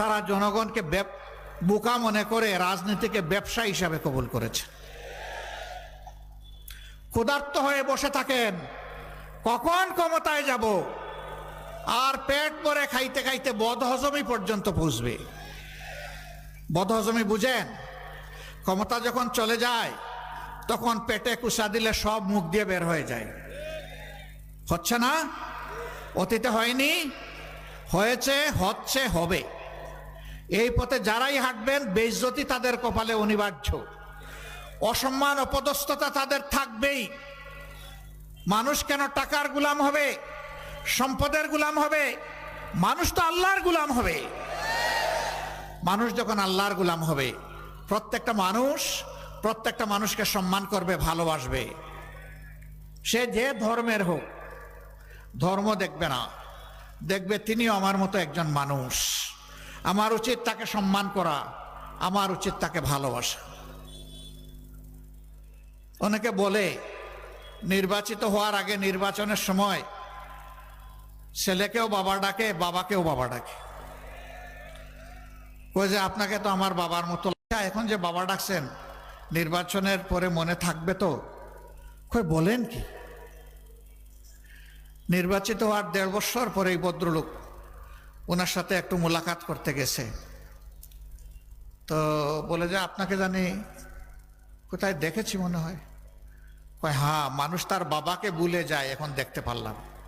তারা জনগণকে বোকা মনে করে রাজনীতিকে ব্যবসা হিসাবে কবুল করেছে। ক্ষুধার্ত হয়ে বসে থাকেন। কখন ক্ষমতায় যাব? আর পেট ভরে খাইতে খাইতে বদহজমি পর্যন্ত পৌঁছবে বদহজমি বুঝেন, ক্ষমতা যখন চলে যায়, তখন পেটে কুসা দিলে সব মুখ দিয়ে বের হয়ে যায়। হচ্ছে না? অতীতে হয়নি? হয়েছে, হচ্ছে, হবে। এই পথে যারাই হাঁটবেন, বেইজ্জতি তাদের কপালে অনিবার্য। অসম্মান, অপদস্থতা তাদের থাকবেই। মানুষ কেন টাকার গুলাম হবে? সম্পদের গুলাম হবে? মানুষ তো আল্লাহর গুলাম হবে। মানুষ যখন আল্লাহর গুলাম হবে, প্রত্যেকটা মানুষ প্রত্যেকটা মানুষকে সম্মান করবে, ভালোবাসবে। সে যে ধর্মের হোক, ধর্ম দেখবে না। দেখবে তিনিও আমার মতো একজন মানুষ। আমার উচিত তাকে সম্মান করা, আমার উচিত তাকে ভালোবাসা। অনেকে বলে, নির্বাচিত হওয়ার আগে নির্বাচনের সময় ছেলেকেও বাবা ডাকে, বাবাকেও বাবা ডাকে। ওই যে আপনাকে তো আমার বাবার মতো এখন যে বাবা ডাকছেন, নির্বাচনের পরে মনে থাকবে তো? কই বলেন কি? নির্বাচিত হওয়ার দেড় বছর পরে এই ভদ্রলোক ওনার সাথে একটু মোলাকাত করতে গেছে। তো বলে যে, আপনাকে জানি, কোথায় দেখেছি মনে হয়? কয় হ্যাঁ মানুষ তার বাবাকে ভুলে যায়, এখন দেখতে পারলাম।